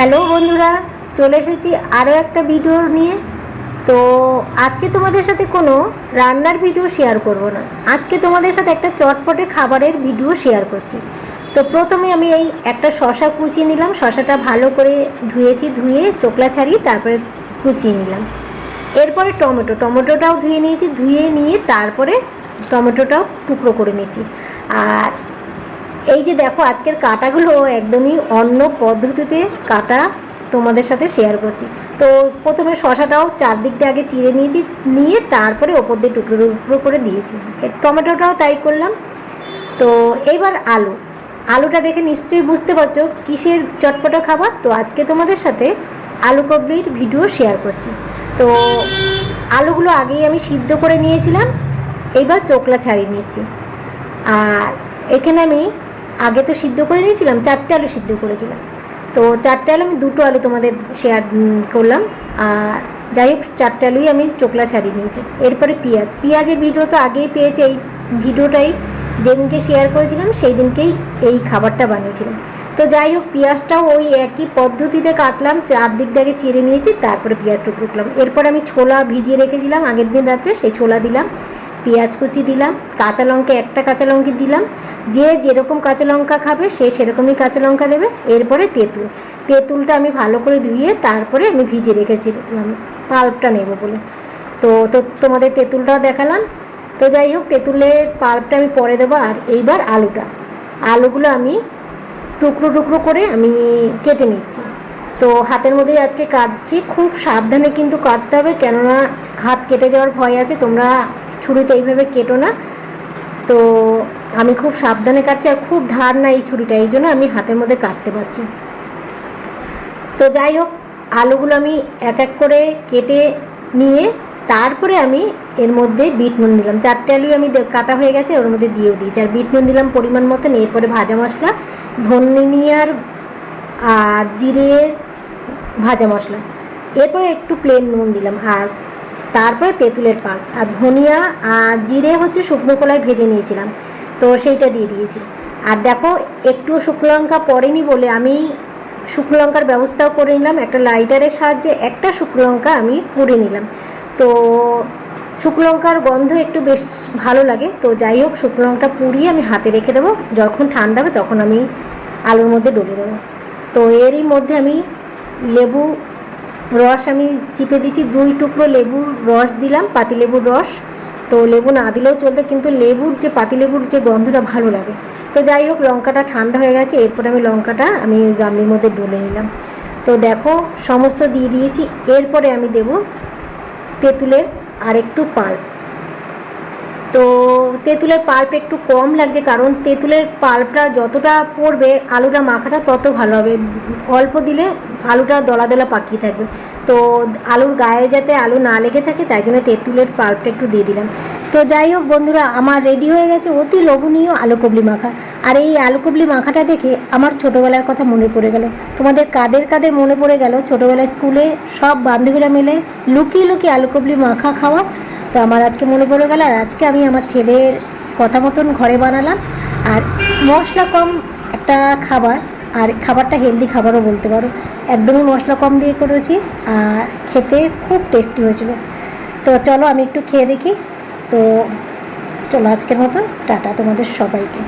Hello বন্ধুরা, চলে এসেছি আরও একটা ভিডিও নিয়ে। তো আজকে তোমাদের সাথে কোনো রান্নার ভিডিও শেয়ার করব না। আজকে তোমাদের সাথে একটা চটপটে খাবারের ভিডিও শেয়ার করছি। তো প্রথমে আমি এই একটা শশা কুচিয়ে নিলাম। শশাটা ভালো করে ধুয়েছি, ধুয়ে চোকলা ছাড়িয়ে তারপরে কুচিয়ে নিলাম। এরপরে টমেটো, টমেটোটাও ধুয়ে নিয়েছি, ধুয়ে নিয়ে তারপরে টমেটোটাও টুকরো করে নিয়েছি। আর এই যে দেখো, আজকের কাটাগুলো একদমই অন্য পদ্ধতিতে কাটা তোমাদের সাথে শেয়ার করছি। তো প্রথমে শশাটাও চারদিক দিয়ে আগে চিড়ে নিয়েছি, নিয়ে তারপরে ওপর দিয়ে টুকরো টুকরো করে দিয়েছি। টমেটোটাও তাই করলাম। তো এইবার আলু। আলুটা দেখে নিশ্চয়ই বুঝতে পারছ কিসের চটপটা খাবার? তো আজকে তোমাদের সাথে আলু কবলির ভিডিও শেয়ার করছি। তো আলুগুলো আগেই আমি সিদ্ধ করে নিয়েছিলাম, এইবার চোখলা ছাড়িয়ে নিয়েছি আর এখানে আমি আগে তো সিদ্ধ করে নিয়েছিলাম, চারটে আলু সিদ্ধ করেছিলাম। তো চারটে আলু আমি দুটো আলু তোমাদের শেয়ার করলাম। আর যাই হোক, চারটে আলুই আমি চোকলা ছাড়িয়ে নিয়েছি। এরপরে পেঁয়াজ। পেঁয়াজের ভিডিও তো আগেই পেয়েছে, এই ভিডিওটাই যেদিনকে শেয়ার করেছিলাম সেই দিনকেই এই খাবারটা বানিয়েছিলাম। তো যাই হোক, পেঁয়াজটাও ওই একই পদ্ধতিতে কাটলাম, চারদিক থেকে চিড়ে নিয়েছি, তারপরে পেঁয়াজ টুকরো করলাম। এরপর আমি ছোলা ভিজিয়ে রেখেছিলাম, আগের দিন রাত্রে সেই ছোলা দিলাম। পেঁয়াজ কুচি দিলাম, কাঁচা লঙ্কা একটা কাঁচা লঙ্কা দিলাম, যে যেরকম কাঁচা লঙ্কা খাবে সে সেরকমই কাঁচা লঙ্কা দেবে, এরপরে তেঁতুল। তেঁতুলটা আমি ভালো করে ধুয়ে তারপরে আমি ভিজিয়ে রেখেছিলাম, পাল্পটা নেব বলে। তো তো তোমাদের তেঁতুলটাও দেখালাম। তো যাই হোক, তেঁতুলের পাল্পটা আমি পরে দেবো, আর এইবার আলুটা। আলুগুলো আমি টুকরো টুকরো করে আমি কেটে নিচ্ছি। তো হাতের মধ্যেই আজকে কাটছি, খুব সাবধানে কিন্তু কাটতে হবে, কেননা হাত কেটে যাওয়ার ভয় আছে, তোমরা ছুরিতে এইভাবে কেটো না। তো আমি খুব সাবধানে কাটছি আর খুব ধার না এই ছুরিটা, এই জন্য আমি হাতের মধ্যে কাটতে পারছি। তো যাই হোক, আলুগুলো আমি এক এক করে কেটে নিয়ে তারপরে আমি এর মধ্যে বিট নুন দিলাম। চারটে আলু আমি কাটা হয়ে গেছে, ওর মধ্যে দিয়েও দিয়েছি। আর বিট নুন দিলাম পরিমাণ মতন এরপরে ভাজা মশলা, ধনিয়ার আর জিরের ভাজা মশলা। এরপরে একটু প্লেন নুন দিলাম। আর তারপরে তেঁতুলের পাল আর ধনিয়া আর জিরে হচ্ছে শুকনো কলায় ভেজে নিয়েছিলাম। তো সেইটা দিয়ে দিয়েছি। আর দেখো, একটু শুকনো লঙ্কা পড়েনি বলে আমি শুকনো লঙ্কার ব্যবস্থাও করে নিলাম। একটা লাইটারের সাহায্যে একটা শুকনো লঙ্কা আমি পুড়ে নিলাম। তো শুকনো লঙ্কার গন্ধ একটু বেশ ভালো লাগে। তো যাই হোক, শুকনো লঙ্কাটা পুড়িয়ে আমি হাতে রেখে দেবো। যখন ঠান্ডা হবে তখন আমি আলুর মধ্যে ডলে দেবো। তো এরই মধ্যে আমি লেবু রস আমি চিপে দিচ্ছি দুই টুকরো লেবুর রস দিলাম পাতিলেবুর রস। তো লেবু না দিলেও চলতো, কিন্তু লেবুর যে পাতিলেবুর যে গন্ধটা ভালো লাগে। তো যাই হোক, লঙ্কাটা ঠান্ডা হয়ে গেছে, এরপর আমি লঙ্কাটা আমি গামলির মধ্যে ডলে নিলাম। তো দেখো, সমস্ত দিয়ে দিয়েছি, এরপরে আমি দেব তেঁতুলের আরেকটু পাল্প। তো তেঁতুলের পাল্প একটু কম লাগছে, কারণ তেঁতুলের পাল্পটা যতটা পড়বে আলুটা মাখাটা তত ভালো হবে। অল্প দিলে আলুটা দলা দলা পাকিয়ে থাকবে। তো আলুর গায়ে যাতে আলু না লেগে থাকে, তাই জন্য তেঁতুলের পাল্পটা একটু দিয়ে দিলাম। তো যাই হোক বন্ধুরা, আমার রেডি হয়ে গেছে অতি লোভনীয় আলু কবলি মাখা। আর এই আলু কবলি মাখাটা দেখে আমার ছোটোবেলার কথা মনে পড়ে গেল। তোমাদের কাদের কাদের মনে পড়ে গেল? ছোটোবেলায় স্কুলে সব বান্ধবীরা মিলে লুকিয়ে লুকিয়ে আলু কবলি মাখা খাওয়া। তো আমার আজকে মনে পড়ে গেল, আর আজকে আমি আমার ছেলের কথা মতন ঘরে বানালাম। আর মশলা কম একটা খাবার, আর খাবারটা হেলদি খাবারও বলতে পারো। একদমই মশলা কম দিয়ে করেছি, আর খেতে খুব টেস্টি হয়েছিল। তো চলো আমি একটু খেয়ে দেখি। তো চলো আজকের মতন, টাটা তোমাদের সবাইকে।